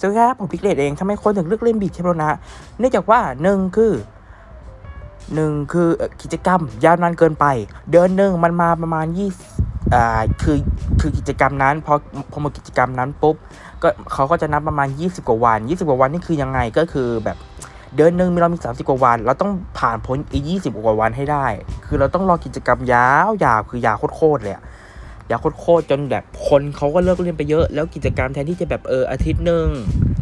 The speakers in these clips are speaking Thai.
สวัสดีครับผมพิกเลตเองทำไมคนถึงเลือกเล่นบีเทโรนะเนื่องจากว่าหนึ่งคือหนึ่งคือกิจกรรมยาวนานเกินไป เดือนหนึ่งมันมาประมาณยี่อ่าคือคือกิจกรรมนั้นพอพอหมดกิจกรรมนั้นปุ๊บก็เขาก็จะนับประมาณ 20 กว่าวัน 20 กว่าวันนี่คือยังไงก็คือแบบเดือนหนึ่งมีเรามี 30 กว่าวัน เราต้องผ่านพ้นอีก20 กว่าวันให้ได้ คือเราต้องรอกิจกรรมยาวยาวคือยาวโคตรเลยอะ ยาโคตรจนแบบคนเขาก็เลิกเล่นไปเยอะ แล้วกิจกรรมแทนที่จะแบบเอออาทิตย์หนึ่ง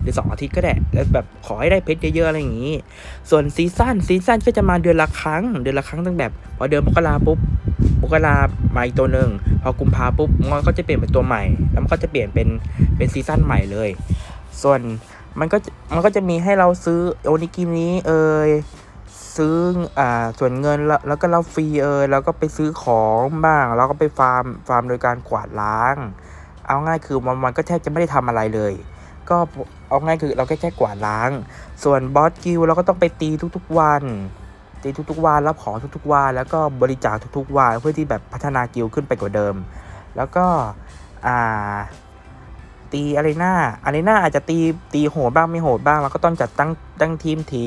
หรือสองอาทิตย์ก็ได้แล้วแบบขอให้ได้เพชรเยอะๆอะไรอย่างนี้ ส่วนซีซั่นซีซั่นก็จะมาเดือนละครั้ง เดือนละครั้งตั้งแบบพอเดือนมกราปุ๊บมกรามาอีกตัวหนึ่งพอกุมภาปุ๊บมันก็จะเปลี่ยนเป็นตัวใหม่ แล้วมันก็จะเปลี่ยนเป็นเป็นซีซั่นใหม่เลย ส่วนมันก็มันก็จะมีให้เราซื้อโอนิกินี้เอย ซื้ออ่าส่วนเงินแล้วแล้วก็เราฟรีเอยแล้วก็ไปซื้อของบ้าง แล้วก็ไปฟาร์มฟาร์มโดยการกวาดล้าง เอาง่ายคือมันมันก็แทบจะไม่ได้ทำอะไรเลย ก็เอาง่ายคือเราแค่แค่กวาดล้าง ส่วนบอสกิลเราก็ต้องไปตีทุกๆวัน ตีทุกๆวันรับของทุกๆวันแล้วก็บริจาคทุกๆวันเพื่อที่แบบพัฒนากิลขึ้นไปกว่าเดิม แล้วก็อ่า ตีอารีนาอารีนาอาจจะตีตีโหดบ้างไม่โหดบ้างเราก็ต้องจัดตั้งตั้งทีมที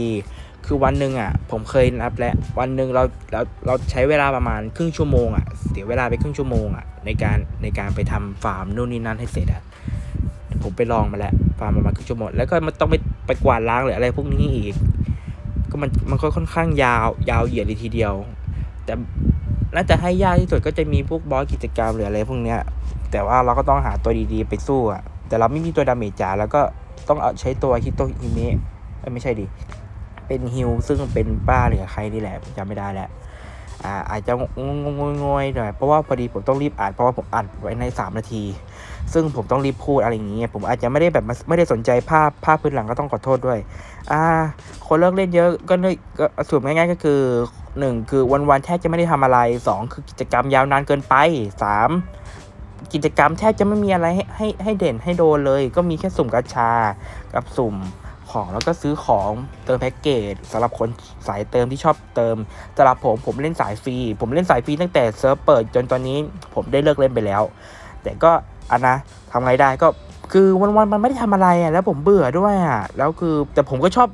คือวันหนึ่งอะ ผมเคยนับแล้ววันหนึ่งเราเราเราใช้เวลาประมาณครึ่งชั่วโมงอะเสียเวลาไปครึ่งชั่วโมงอะในการในการไปทำฟาร์มนู่นนี่นั่นให้เสร็จอะผมไปลองมาแล้วฟาร์มประมาณครึ่งชั่วโมงแล้วก็มันต้องไปไปกวาดล้างหรืออะไรพวกนี้อีก ก็มันมันก็ค่อนข้างยาวยาวเหยียดเลยทีเดียว แต่ น่าจะให้ยากที่สุดก็จะมีพวกบอสกิจกรรมหรืออะไรพวกเนี้ย แต่ว่าเราก็ต้องหาตัวดีๆไปสู้อะ แต่เราไม่มีตัวดาเมจจ๋าแล้วก็ต้องเอาใช้ตัวฮิโตฮิเมะไม่ใช่ดิ เป็นฮิวซึ่งเป็นป้าหรือใครนี่แหละจำไม่ได้แล้ว อ่าอาจจะงงงงๆหน่อยเพราะว่าพอดีผมต้องรีบอ่านเพราะว่าผมอ่านไว้ใน 3 นาที ซึ่งผมต้องรีบพูดอะไรอย่างเงี้ยผมอาจจะไม่ได้แบบไม่ได้สนใจภาพภาพพื้นหลังก็ต้องขอโทษด้วย อ่า คนเลิกเล่นเยอะก็เลยสรุปง่ายๆก็คือหนึ่งคือวันๆแทบจะไม่ได้ทำอะไรสองคือกิจกรรมยาวนานเกินไปสามกิจกรรมแทบจะไม่มีอะไรให้ให้ให้เด่นให้โดนเลย ก็มีแค่สุ่มกาชากับสุ่ม ของแล้วก็ซื้อของเติมแพ็กเกจสำหรับคนสายเติมที่ชอบเติมสำหรับผมผมเล่นสายฟรีผมเล่นสายฟรีตั้งแต่เซิร์ฟเปิดจนตอนนี้ผมได้เลิกเล่นไปแล้ว แต่ก็อันนะทำไงได้ก็คือวันๆมันไม่ได้ทำอะไรอะแล้วผมเบื่อด้วยอะแล้วคือแต่ผมก็ชอบ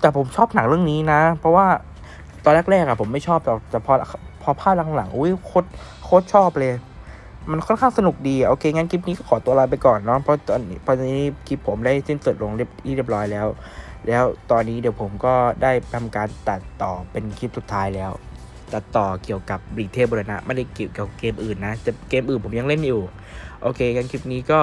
แต่ผมชอบหนังเรื่องนี้นะ เพราะว่าตอนแรกๆอะผมไม่ชอบแต่แต่พอพอภาคหลังๆอุ้ยโคตรโคตรชอบเลย มันค่อนข้างสนุกดีอะโอเค งั้นคลิปนี้ก็ขอตัวลาไปก่อนเนาะเพราะตอนนี้เพราะตอนนี้คลิปผมได้สิ้นสุดลงเรียบเรียบร้อยแล้ว แล้วตอนนี้เดี๋ยวผมก็ได้ทำการตัดต่อเป็นคลิปสุดท้ายแล้ว ตัดต่อเกี่ยวกับบีเทพบรณะไม่ได้เกี่ยวกับเกมอื่นนะแต่เกมอื่นผมยังเล่นอยู่ โอเคงั้นคลิปนี้ก็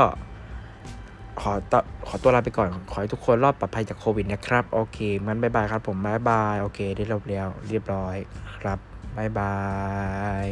ขอตขอตัวลาไปก่อน ขอให้ทุกคนรอดปลอดภัยจากโควิดนะครับ โอเคมันบายบายครับผมบายบายโอเค ได้รบแล้วเรียบร้อยครับบายบาย